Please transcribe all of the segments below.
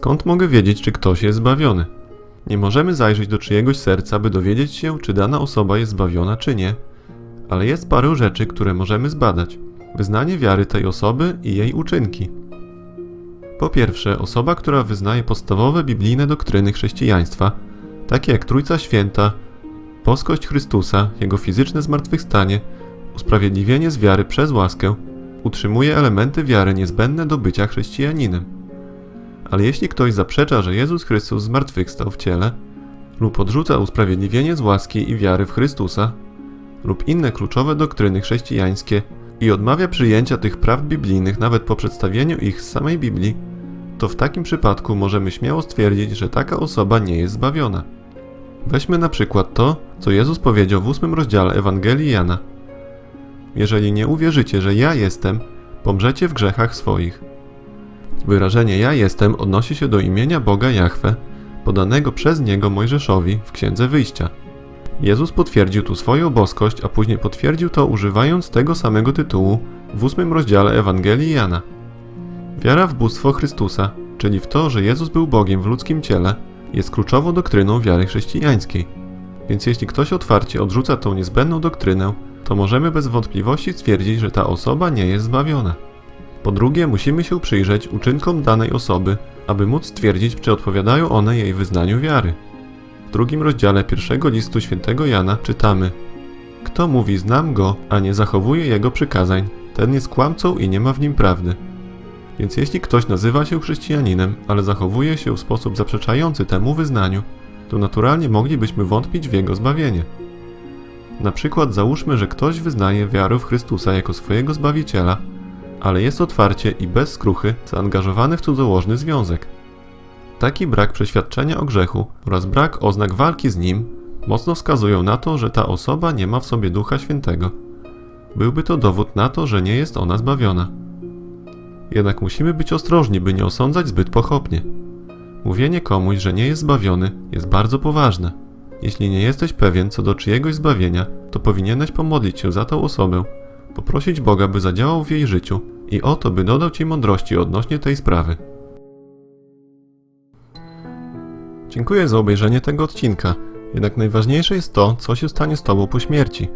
skąd mogę wiedzieć, czy ktoś jest zbawiony? Nie możemy zajrzeć do czyjegoś serca, by dowiedzieć się, czy dana osoba jest zbawiona, czy nie, ale jest parę rzeczy, które możemy zbadać. Wyznanie wiary tej osoby i jej uczynki. Po pierwsze, osoba, która wyznaje podstawowe biblijne doktryny chrześcijaństwa, takie jak Trójca Święta, boskość Chrystusa, Jego fizyczne zmartwychwstanie, usprawiedliwienie z wiary przez łaskę, utrzymuje elementy wiary niezbędne do bycia chrześcijaninem. Ale jeśli ktoś zaprzecza, że Jezus Chrystus zmartwychwstał w ciele, lub odrzuca usprawiedliwienie z łaski i wiary w Chrystusa, lub inne kluczowe doktryny chrześcijańskie i odmawia przyjęcia tych prawd biblijnych nawet po przedstawieniu ich z samej Biblii, to w takim przypadku możemy śmiało stwierdzić, że taka osoba nie jest zbawiona. Weźmy na przykład to, co Jezus powiedział w ósmym rozdziale Ewangelii Jana. Jeżeli nie uwierzycie, że ja jestem, pomrzecie w grzechach swoich. Wyrażenie ja jestem odnosi się do imienia Boga Jahwe, podanego przez niego Mojżeszowi w Księdze Wyjścia. Jezus potwierdził tu swoją boskość, a później potwierdził to używając tego samego tytułu w ósmym rozdziale Ewangelii Jana. Wiara w bóstwo Chrystusa, czyli w to, że Jezus był Bogiem w ludzkim ciele, jest kluczową doktryną wiary chrześcijańskiej. Więc jeśli ktoś otwarcie odrzuca tą niezbędną doktrynę, to możemy bez wątpliwości stwierdzić, że ta osoba nie jest zbawiona. Po drugie, musimy się przyjrzeć uczynkom danej osoby, aby móc stwierdzić, czy odpowiadają one jej wyznaniu wiary. W drugim rozdziale pierwszego listu świętego Jana czytamy: Kto mówi znam go, a nie zachowuje jego przykazań, ten jest kłamcą i nie ma w nim prawdy. Więc jeśli ktoś nazywa się chrześcijaninem, ale zachowuje się w sposób zaprzeczający temu wyznaniu, to naturalnie moglibyśmy wątpić w jego zbawienie. Na przykład załóżmy, że ktoś wyznaje wiarę w Chrystusa jako swojego Zbawiciela, ale jest otwarcie i bez skruchy zaangażowany w cudzołożny związek. Taki brak przeświadczenia o grzechu oraz brak oznak walki z nim mocno wskazują na to, że ta osoba nie ma w sobie Ducha Świętego. Byłby to dowód na to, że nie jest ona zbawiona. Jednak musimy być ostrożni, by nie osądzać zbyt pochopnie. Mówienie komuś, że nie jest zbawiony, jest bardzo poważne. Jeśli nie jesteś pewien co do czyjegoś zbawienia, to powinieneś pomodlić się za tą osobę, poprosić Boga, by zadziałał w jej życiu i o to, by dodał ci mądrości odnośnie tej sprawy. Dziękuję za obejrzenie tego odcinka, jednak najważniejsze jest to, co się stanie z Tobą po śmierci.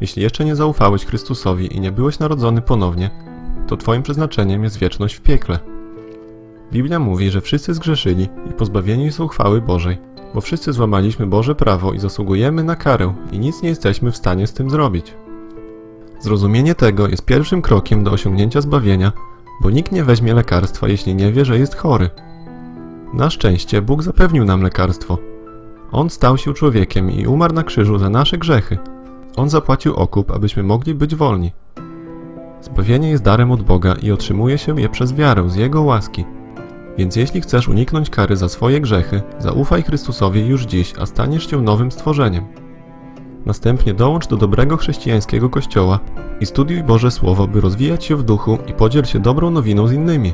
Jeśli jeszcze nie zaufałeś Chrystusowi i nie byłeś narodzony ponownie, to Twoim przeznaczeniem jest wieczność w piekle. Biblia mówi, że wszyscy zgrzeszyli i pozbawieni są chwały Bożej, bo wszyscy złamaliśmy Boże prawo i zasługujemy na karę i nic nie jesteśmy w stanie z tym zrobić. Zrozumienie tego jest pierwszym krokiem do osiągnięcia zbawienia, bo nikt nie weźmie lekarstwa, jeśli nie wie, że jest chory. Na szczęście Bóg zapewnił nam lekarstwo. On stał się człowiekiem i umarł na krzyżu za nasze grzechy. On zapłacił okup, abyśmy mogli być wolni. Zbawienie jest darem od Boga i otrzymuje się je przez wiarę z Jego łaski. Więc jeśli chcesz uniknąć kary za swoje grzechy, zaufaj Chrystusowi już dziś, a staniesz się nowym stworzeniem. Następnie dołącz do dobrego chrześcijańskiego kościoła i studiuj Boże Słowo, by rozwijać się w duchu i podziel się dobrą nowiną z innymi.